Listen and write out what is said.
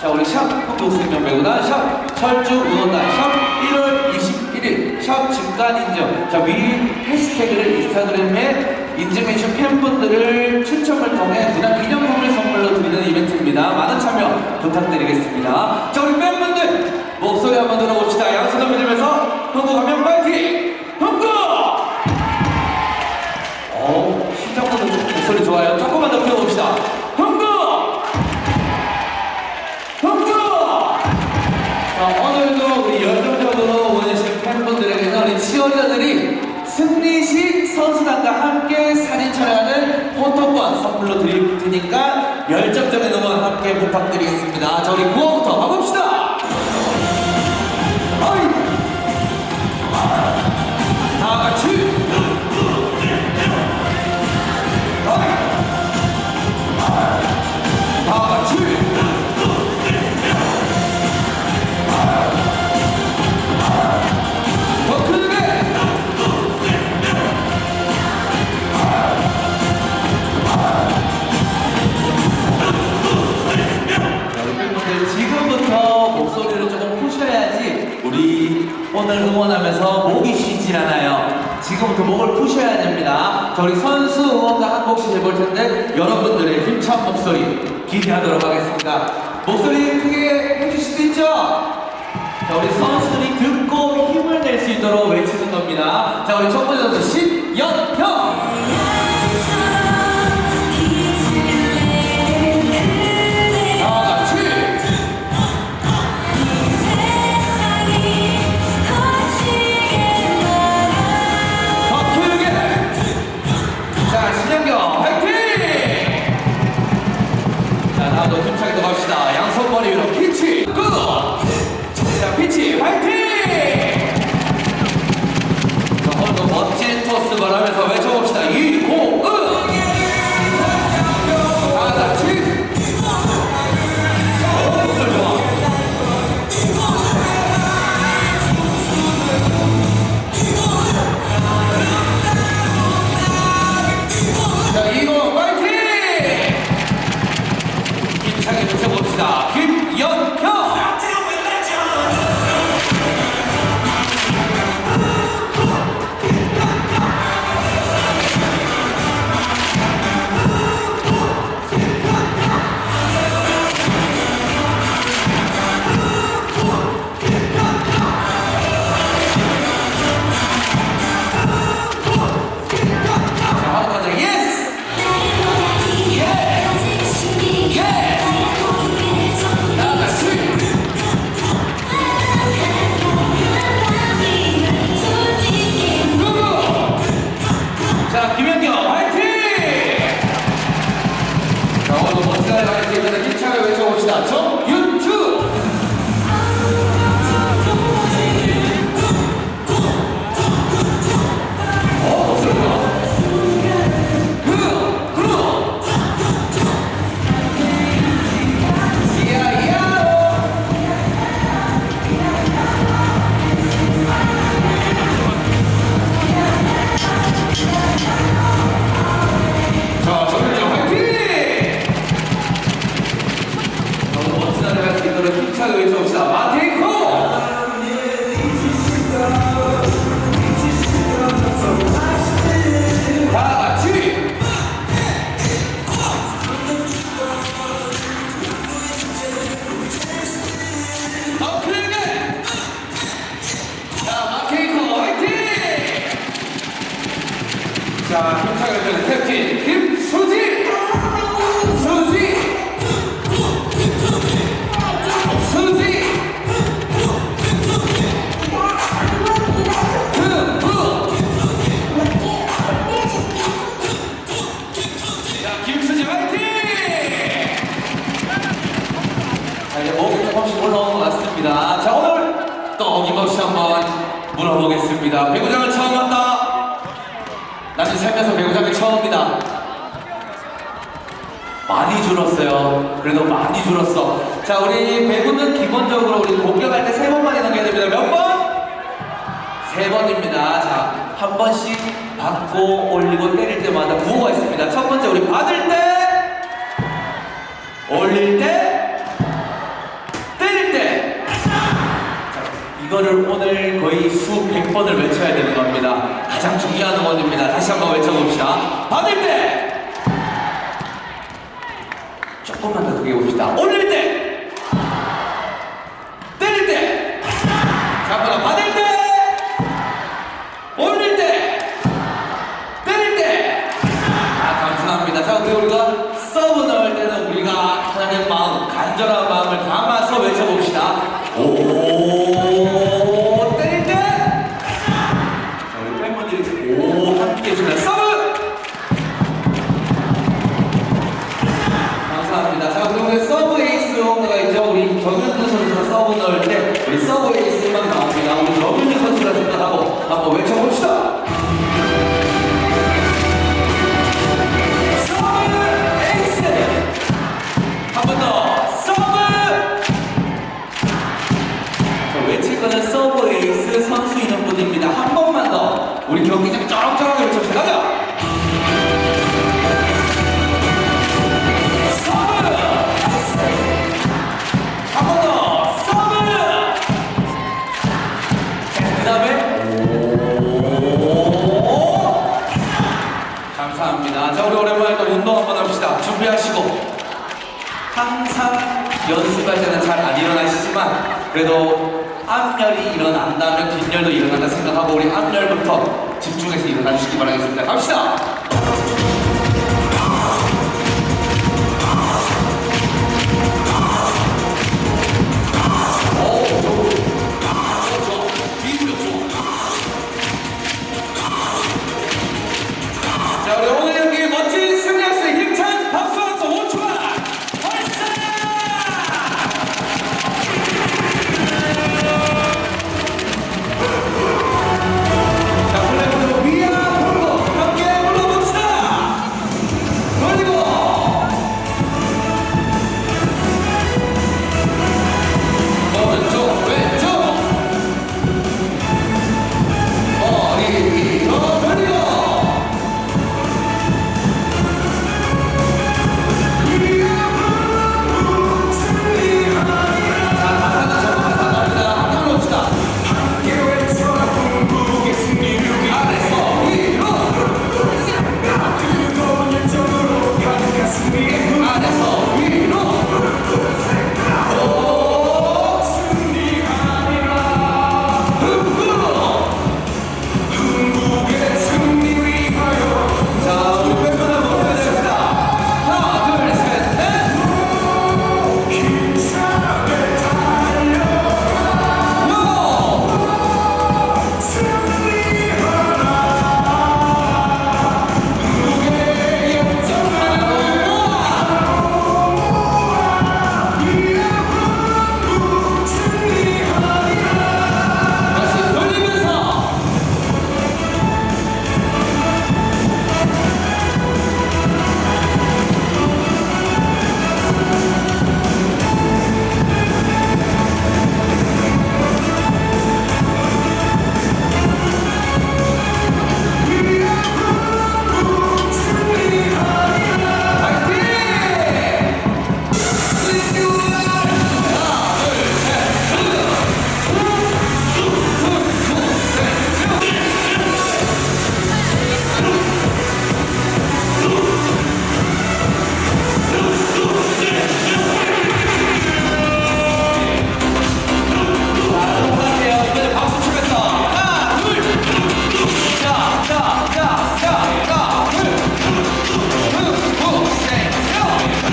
자, 우리 샵 한국생명 배우단, 샵 철주 응원단, 샵 1월 21일, 샵 직관 인증. 자, 위 해시태그를 인스타그램에 인증해주신 팬분들을 추첨을 통해 문화 기념품을 선물로 드리는 이벤트입니다. 많은 참여 부탁드리겠습니다. 자, 우리 팬분들 목소리 한번 들어봅시다. 승리시 선수단과 함께 사진 촬영하는 포토권 선물로 드릴 테니까 열정적인 응원 함께 부탁드리겠습니다. 자, 우리 9호부터 가봅시다! 응원하면서 목이 쉬질 않아요. 지금부터 목을 푸셔야 됩니다. 자, 우리 선수 응원가 한 곡씩 해볼 텐데 여러분들의 힘찬 목소리 기대하도록 하겠습니다. 목소리 크게 해주실 수 있죠? 자, 우리 선수들이 듣고 힘을 낼 수 있도록 외치는 겁니다. 자, 우리 첫 번째 선수 신연형! 살면서 배우 장면 처음이다. 많이 줄었어요. 그래도 많이 줄었어. 자, 우리 배구는 기본적으로 우리 공격할 때 세 번만에 넘겨야 됩니다. 몇 번? 세 번입니다. 자, 한 번씩 받고 올리고 때릴 때마다 구호가 있습니다. 첫 번째 우리 받을 때 올릴 이거를 오늘 거의 수백 번을 외쳐야 되는 겁니다. 가장 중요한 응원입니다. 다시 한번 외쳐봅시다. 받을 때! 조금만 더 크게 봅시다. 올릴 때! 하시고 항상 연습하시는 잘 안 일어나시지만 그래도 앞열이 일어난다면 뒷열도 일어난다 생각하고 우리 앞열부터 집중해서 일어나 주시기 바라겠습니다. 갑시다!